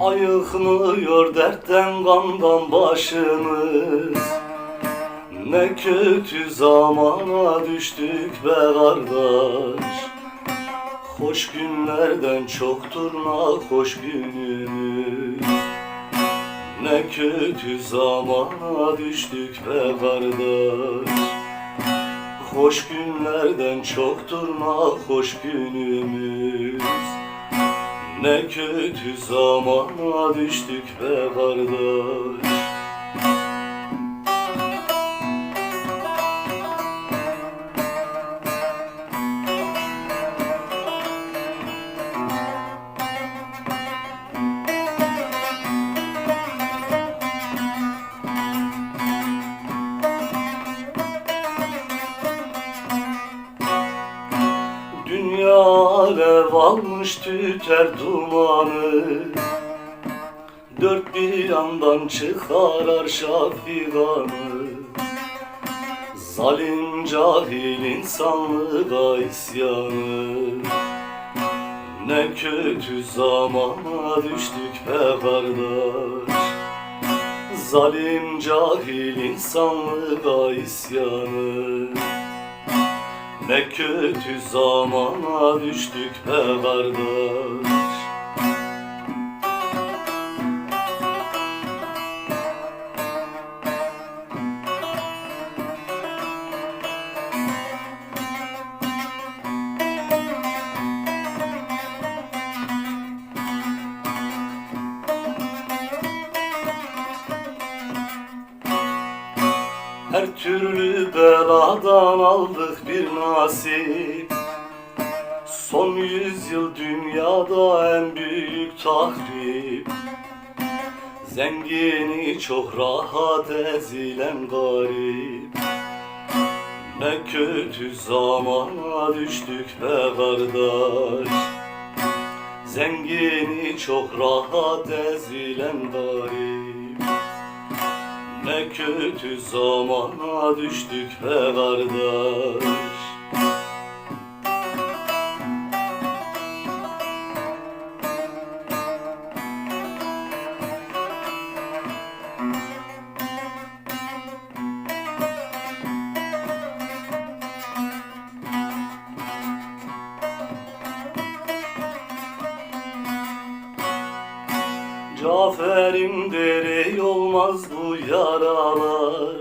Ayıkmıyor dertten gandan başımız. Ne kötü zamana düştük be kardeş. Hoş günlerden çoktur hoş günümüz. Ne kötü zamana düştük be kardeş. Hoş günlerden çoktur hoş günümüz Ne kötü zamana düştük be kardeş. Dünya alev almış tüter dumanı. Dört bir yandan çıkar arşa figanı. Zalim cahil insanlığa isyanı. Ne kötü zamana düştük be kardeş Zalim cahil insanlığa isyanı ne kötü zamana düştük be kardeş. Her türlü beladan aldık bir nasip. Son yüzyıl dünyada en büyük tahrip. Zengini çok rahat ezilen garip. Ne kötü zamana düştük be kardeş. Zengini çok rahat ezilen garip ne kötü zamana düştük be Cafer'im deri olmaz bu yaralar.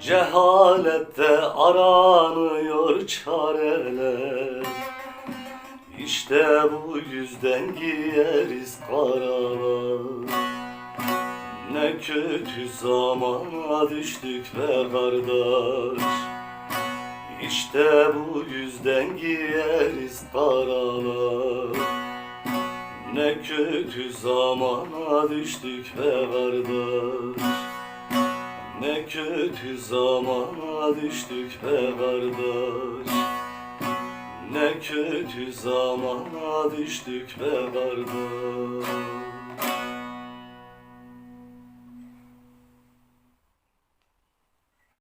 Cehalette aranıyor çareler. İşte bu yüzden giyeriz karalar. Ne kötü zamana düştük be kardeş. İşte bu yüzden giyeriz karalar ne kötü zamana düştük be kardeş. Ne kötü zamana düştük be kardeş. Ne kötü zamana düştük be kardeş